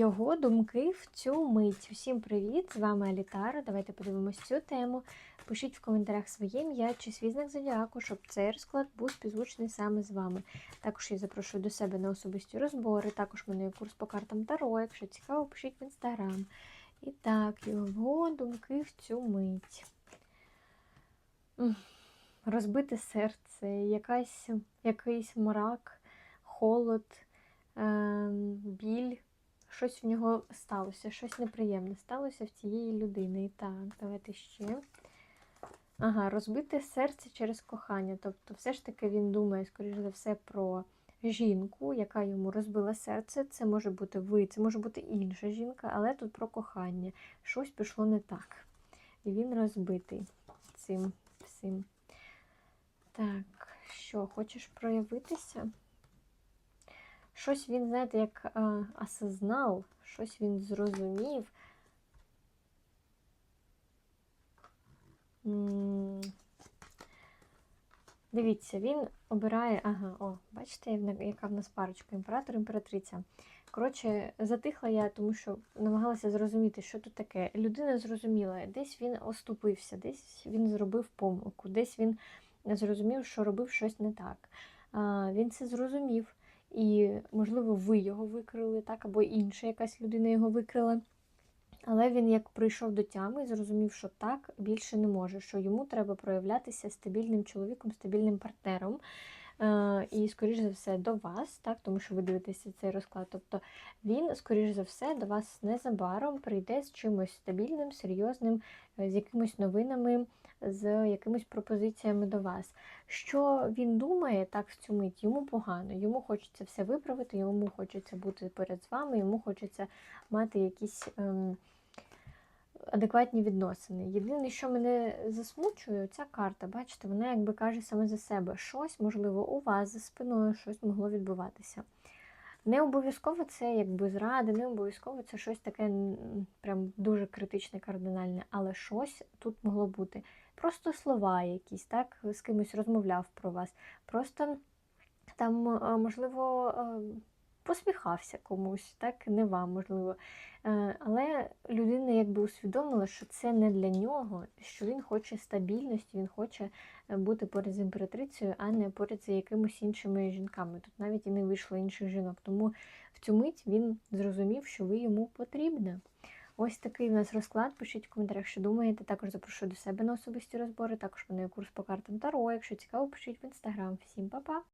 Його думки в цю мить. Усім привіт! З вами Алітара. Давайте подивимось цю тему. Пишіть в коментарях своє ім'я чи свій знак зодіаку, щоб цей розклад був співзвучний саме з вами. Також я запрошую до себе на особисті розбори. Також в мене є курс по картам Таро. Якщо цікаво, пишіть в інстаграм. І так, його думки в цю мить. Розбите серце, якась, якийсь мрак, холод, ем, біль. Щось в нього сталося, щось неприємне сталося в цієї людини. Так, давайте ще. Ага, розбите серце через кохання. Тобто, все ж таки він думає, скоріш за все, про жінку, яка йому розбила серце. Це може бути ви, це може бути інша жінка, але тут про кохання. Щось пішло не так. І він розбитий цим всім. Так, що, хочеш проявитися? Щось він, знаєте, як а, осознав, щось він зрозумів. Дивіться, він обирає. Ага, о, бачите, яка в нас парочка, імператор, імператриця. Коротше, затихла я, тому що намагалася зрозуміти, що тут таке. Людина зрозуміла, десь він оступився, десь він зробив помилку, десь він зрозумів, що робив щось не так. Він це зрозумів. І, можливо, ви його викрили, так, або інша якась людина його викрила. Але він як прийшов до тями зрозумів, що так більше не може, що йому треба проявлятися стабільним чоловіком, стабільним партнером. Е, І, скоріш за все, до вас, так, тому що ви дивитеся цей розклад. Тобто він, скоріш за все, до вас незабаром прийде з чимось стабільним, серйозним, е, з якимись новинами, з якимись пропозиціями до вас. Що він думає так в цю мить, йому погано, йому хочеться все виправити, йому хочеться бути поряд з вами, йому хочеться мати якісь ем, адекватні відносини. Єдине, що мене засмучує, ця карта, бачите, вона якби каже саме за себе. Щось, можливо, у вас за спиною щось могло відбуватися. Не обов'язково це якби зради, не обов'язково це щось таке прям дуже критичне, кардинальне, але щось тут могло бути. Просто слова якісь, так, з кимось розмовляв про вас. Просто там, можливо, е, посміхався комусь, так, не вам, можливо. Е, Але людина якби усвідомила, що це не для нього, що він хоче стабільності, він хоче е, бути поряд з імператрицею, а не поряд з якимись іншими жінками. Тут навіть і не вийшло інших жінок. Тому в цю мить він зрозумів, що ви йому потрібна. Ось такий в нас розклад. Пишіть в коментарях, що думаєте. Також запрошую до себе на особисті розбори. Також мене курс по картам Таро. Якщо цікаво, пишіть в інстаграм. Всім па-па!